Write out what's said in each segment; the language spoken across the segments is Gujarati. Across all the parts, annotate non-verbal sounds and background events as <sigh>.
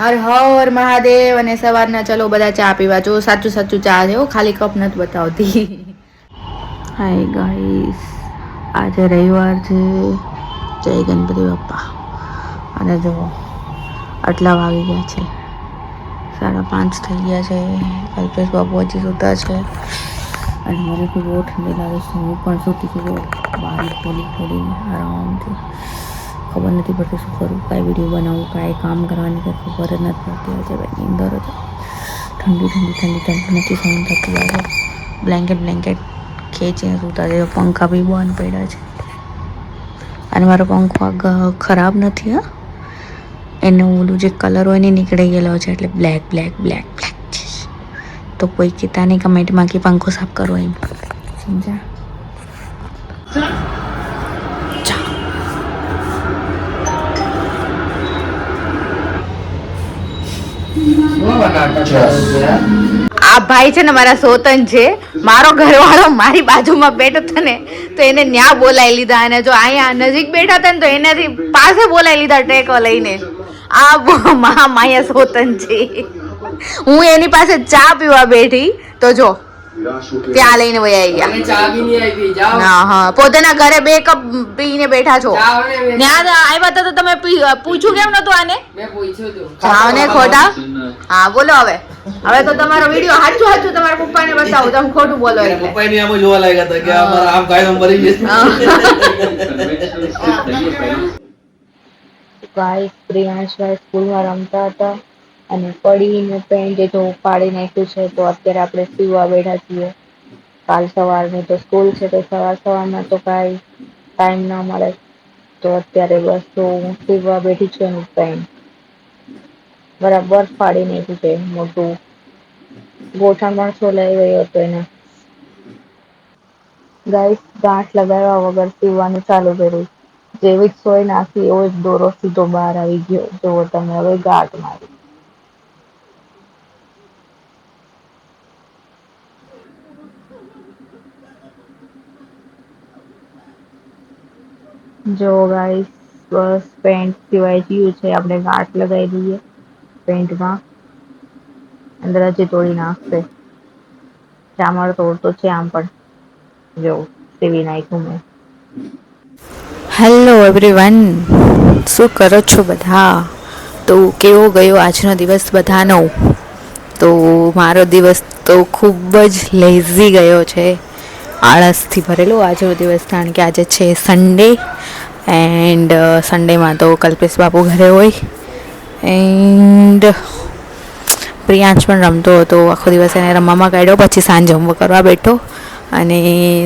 હર હર મહાદેવ અને સવારના ચલો બધા ચા પીવા. જો સાચું સાચું ચા છે ખાલી કપ નથી બતાવતી. હાય ગાઈસ આજે રવિવાર છે. જય ગણપતિ બાપ્પા અને જો, આટલા વાગી ગયા છે. સાડા પાંચ થઈ ગયા છે. કલ્પેશ બાપુ હજી સૂતા છે. અને મને બહુ ઠંડી લાગે છે. હું પણ સૂતી છું. બારી ખોલી ખોલીને આરામથી. ખબર નથી પડતી શું કરવું કાંઈ વીડિયો બનાવવું કાંઈ કામ કરવાની કંઈ ખબર જ નથી પડતી. આજે ભાઈ નીંદર જ ઠંડી ઠંડી ઠંડી ઠંડી નથી સહન થતી આવે બ્લેન્કેટ બ્લેન્કેટ ખેંચીને સૂતા છે પંખા બી બંધ પડ્યા છે. અને મારો પંખો ખરાબ નથી, હા. એનો ઓલું જે કલર હોય ને નીકળી ગયેલો છે, એટલે બ્લેક બ્લેક બ્લેક બ્લેક છે. તો કોઈ કહેતા નહીં કમેન્ટમાં કે પંખો સાફ કરો એમ. સમજા આ ભાઈ છે ને મારા સોતન છે. મારો ઘરવાળો મારી બાજુમાં બેઠો હતો ને, તો એને ન્યા બોલાવી લીધા અને જો અહીંયા નજીક બેઠા હતા ને, તો એનાથી પાસે બોલાવી લીધા ટેકો લઈને. આ મહા માયા સોતન છે. હું એની પાસે ચા પીવા બેઠી. તો જો ત્યાં લઈને વયા ગયા. ના હા પોતાના ઘરે બે કપ પીને બેઠા છો. ને ત્યાં આવ્યા હતા તો તમે પૂછ્યું કેમ નતું આને? મેં જાઓ ને ખોટા. હા બોલો હવે. હવે તો તમારો વીડિયો હાચું હાચું તમારા પપ્પાને બતાવો. તમે ખોટું બોલો એટલે. પપ્પાની આમ જોવા લાગ્યા હતા કે અમારા આમ કાયદો મરી જશે ગાઈસ પ્રિયાંશભાઈ સ્કૂલમાં રમતા હતા. અને પડીને પેન્ટ એ તો ઉપાડી નાખ્યું છે, તો અત્યારે આપણે સીવવા બેઠા છીએ. કાલ સવારની તો સ્કૂલ છે, તો સવાર સવારમાં તો કાંઈ ટાઈમ ના મળે. તો અત્યારે બસ તો હું સીવવા બેઠી છું એનું પેન્ટ. બરાબર ફાડી નાખ્યું છે, મોટું. ગોઠણ પણ છોલાઈ ગયો હતો એને. ગાઈસ, ગાંઠ લગાવ્યા વગર સીવવાનું ચાલુ કર્યું. જેવી જ સોય નાખી, એવો જ દોરો સીધો બહાર આવી ગયો. જો તમે, હવે ગાંઠ મારી. જો ગાઈસ બસ પેન્ટ સિવાય ગયું છે, આપણે ગાંઠ લગાવી દઈએ પેન્ટમાં અંદર હજી તોડી નાખશે. ચામડ તોડતો છે આમ પણ. જો, સીવી નાખ્યું મેં. હેલો એવરીવન શું કરો છો બધા? તો કેવો ગયો આજનો દિવસ બધાનો? તો મારો દિવસ તો ખૂબ જ લેઝી ગયો છે. આળસથી ભરેલો આજનો દિવસ, કારણ કે આજે છે સન્ડે એન્ડ સન્ડેમાં તો કલ્પેશ બાપુ ઘરે હોય. એન્ડ પ્રિયાંશ પણ રમતો હતો. આખો દિવસ એને રમવામાં કાઢ્યો. પછી સાંજ હોમવર્ક કરવા બેઠો. અને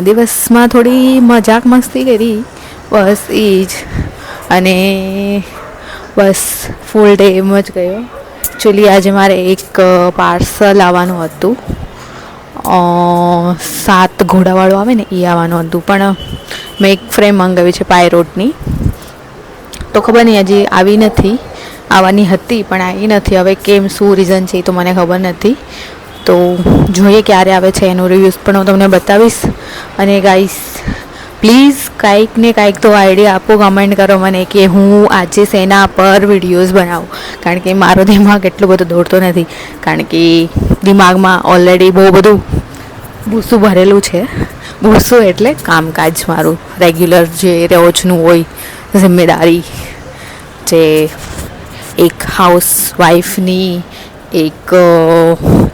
દિવસમાં થોડી મજાક મસ્તી કરી. બસ એ જ અને બસ ફૂલ ડે એમ જ ગયો. એકચ્યુઅલી આજે મારે એક પાર્સલ આવવાનું હતું. સાત ઘોડાવાળું આવે ને, એ આવવાનું હતું. પણ મેં એક ફ્રેમ મંગાવી છે પાયરોટની. તો ખબર નહીં, હજી આવી નથી. આવવાની હતી, પણ આવી નથી. હવે કેમ, શું રીઝન છે એ તો મને ખબર નથી. તો જોઈએ ક્યારે આવે છે એનું રિવ્યૂઝ પણ હું તમને બતાવીશ. અને ગાઈસ પ્લીઝ કાંઈક ને કાંઈક તો આઈડિયા આપો કમેન્ટ કરો મને કે હું આજે શેના પર વિડીયોઝ બનાવું. કારણ કે મારો દિમાગ એટલો બધો દોડતો નથી. કારણ કે દિમાગમાં ઓલરેડી બહુ બધું ભૂસું ભરેલું છે. ભૂસું એટલે કામકાજ મારું. રેગ્યુલર જે રોજનું હોય, જિમ્મેદારી, જે એક હાઉસ વાઈફની એક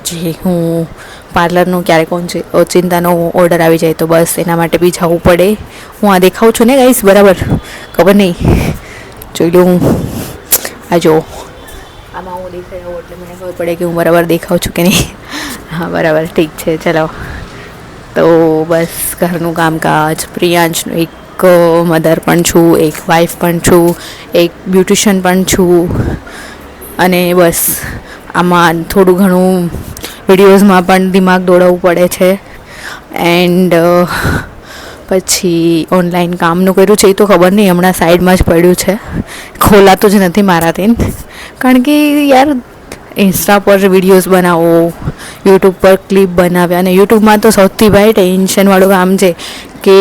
જે હું પાર્લરનું ક્યારેક કોણ ચિંતાનો ઓર્ડર આવી જાય તો બસ એના માટે બી જવું પડે. હું આ દેખાઉં છું ને ગાઈસ બરાબર? ખબર નહીં. જોઈ લઉં. આ જો. આમાં હું દેખાઈ આવું એટલે મને ખબર પડે કે હું બરાબર દેખાઉં છું કે નહીં. હા, બરાબર. ઠીક છે, ચલો. તો બસ ઘરનું કામકાજ, પ્રિયાંશનું એક મધર પણ છું, એક વાઈફ પણ છું, એક બ્યુટિશિયન પણ છું. અને બસ, આમાં થોડું ઘણું વિડીયોઝમાં પણ દિમાગ દોડાવવું પડે છે. એન્ડ પછી ઓનલાઈન કામનું કર્યું છે, એ તો ખબર નહીં, હમણાં સાઈડમાં જ પડ્યું છે. ખોલાતું જ નથી મારાથી. કારણ કે યાર ઇન્સ્ટા પર વિડીયોઝ બનાવો યુટ્યુબ પર ક્લિપ બનાવ્યા અને યુટ્યુબમાં તો સૌથી ભાઈ ટેન્શનવાળું કામ છે કે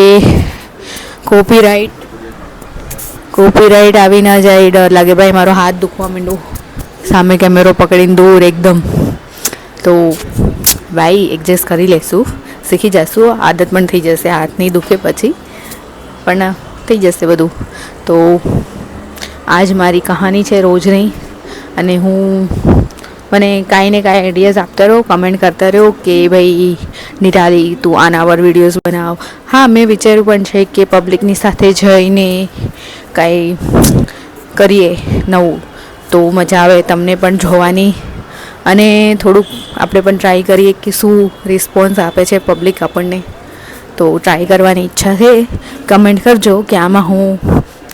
કોપીરાઇટ કોપીરાઇટ આવી ના જાય, ડર લાગે, ભાઈ મારો હાથ દુખવા માંડું સામે કેમેરો પકડીને દૂર, એકદમ. તો ભાઈ એડજસ્ટ કરી લેશું. શીખી જશું. આદત પણ થઈ જશે. હાથની દુખે પછી. પણ થઈ જશે બધું. તો આજ મારી કહાની છે રોજની. અને હું મને કાંઈ ને કાંઈ આઈડિયાઝ આપતા રહો કમેન્ટ કરતા રહો કે ભાઈ, નિરાલી, તું આના પર વિડીયોઝ બનાવ. હા, મેં વિચાર્યું પણ છે કે પબ્લિકની સાથે જઈને કાંઈ કરીએ નવું. તો મજા આવે તમને પણ જોવાની. અને થોડુંક આપણે પણ ટ્રાય કરીએ કે શું રિસ્પોન્સ આપે છે પબ્લિક આપણને. તો ટ્રાય કરવાની ઈચ્છા છે. કમેન્ટ કરજો કે આમાં હું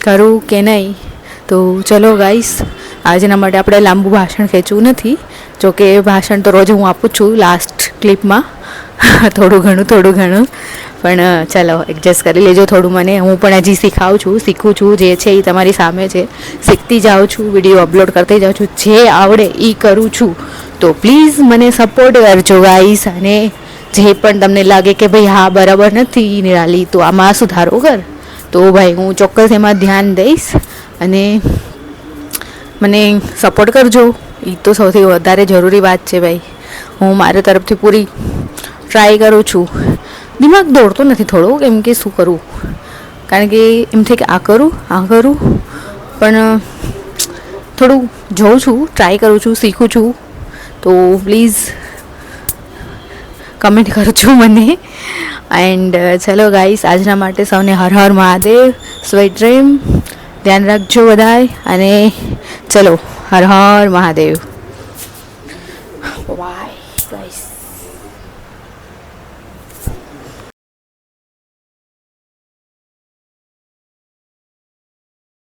કરું કે નહીં. તો ચલો ગાઈસ આજના માટે આપણે લાંબુ ભાષણ ખેંચવું નથી. જોકે ભાષણ તો રોજ હું આપું છું લાસ્ટ ક્લિપમાં <laughs> થોડું ઘણું થોડું ઘણું. પણ ચાલો એડજસ્ટ કરી લેજો થોડું મને. હું પણ હજી શીખાવું છું, શીખું છું, જે છે એ તમારી સામે છે. શીખતી જાઉં છું વીડિયો અપલોડ કરતી જાઉં છું. જે આવડે એ કરું છું. તો પ્લીઝ મને સપોર્ટ કરજો ગાઈસ અને જે પણ તમને લાગે કે ભાઈ હા, બરાબર નથી નિરાલી, તો આમાં સુધારો કર. તો ભાઈ, હું ચોક્કસ એમાં ધ્યાન દઈશ અને મને સપોર્ટ કરજો. એ તો સૌથી વધારે જરૂરી વાત છે ભાઈ. હું મારા તરફથી પૂરી ટ્રાય કરું છું. દિમાગ દોડતો નથી થોડો, કેમ કે શું કરું? કારણ કે એમ થાય કે આ કરું આ કરું. પણ થોડું જોઉં છું ટ્રાય કરું છું, શીખું છું. તો પ્લીઝ કમેન્ટ કરજો મને. એન્ડ ચલો ગાઈસ આજના માટે સૌને હર હર મહાદેવ. સ્વીટ ડ્રીમ ધ્યાન રાખજો બધાય. અને ચલો, હર હર મહાદેવ.